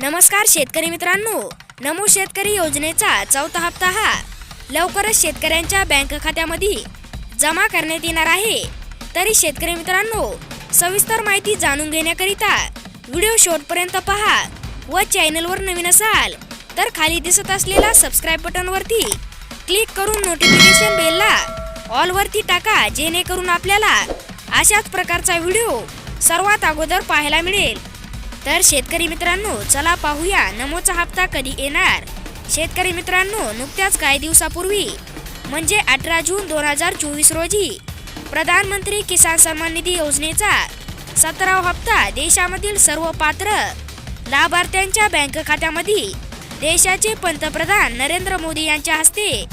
नमस्कार शेतकरी मित्रांनो. नमो शेतकरी योजनेचा चौथा हप्ता हा लवकरच शेतकऱ्यांच्या बँक खात्यामध्ये जमा करण्यात येणार आहे. तरी शेतकरी मित्रांनो सविस्तर माहिती जाणून घेण्याकरिता व्हिडिओ शेवटपर्यंत पहा व चॅनलवर नवीन असाल तर खाली दिसत असलेल्या सबस्क्राईब बटनवरती क्लिक करून नोटिफिकेशन बेलला ऑलवरती टाका जेणेकरून आपल्याला अशाच प्रकारचा व्हिडिओ सर्वात अगोदर पाहायला मिळेल. तर शेतकरी मित्रांनो चला पाहूया नमोचा हप्ता कधी येणार? शेतकरी मित्रांनो नुकत्याच काही दिवसापूर्वी म्हणजे अठरा जून दोन हजार चोवीस रोजी प्रधानमंत्री किसान सन्मान निधी योजनेचा सतरावा हप्ता देशामधील सर्व पात्र लाभार्थ्यांच्या बँक खात्यामध्ये देशाचे पंतप्रधान नरेंद्र मोदी यांच्या हस्ते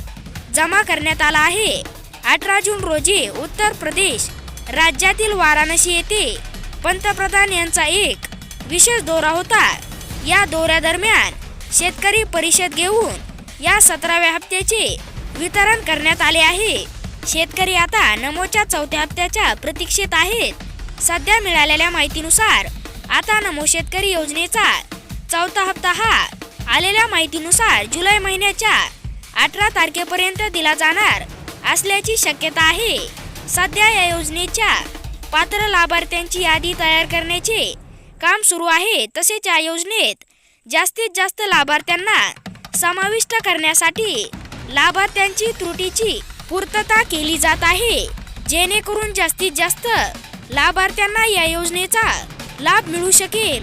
जमा करण्यात आला आहे. अठरा जून रोजी उत्तर प्रदेश राज्यातील वाराणसी येथे पंतप्रधान यांचा एक विशेष दौरा होता. या दौऱ्यादरम्यान शेतकरी परिषद घेऊन या सतराव्या हप्त्याचे वितरण करण्यात आले आहे. शेतकरी आता नमोच्या चौथ्या हप्त्याच्या प्रतीक्षेत आहेत. सध्या मिळालेल्या माहितीनुसार आता नमो शेतकरी योजनेचा चौथा हप्ता हा आलेल्या माहितीनुसार जुलै महिन्याच्या अठरा तारखेपर्यंत दिला जाणार असल्याची शक्यता आहे. सध्या या योजनेच्या पात्र लाभार्थ्यांची यादी तयार करण्याचे काम सुरू आहे तसेच या योजनेत जास्तीत जास्त लाभार्थ्यांना समाविष्ट करण्यासाठी लाभार्थ्यांची त्रुटीची पूर्तता केली जात आहे. जेणेकरून जास्तीत जास्त लाभार्थ्यांना या योजनेचा लाभ मिळू शकेल.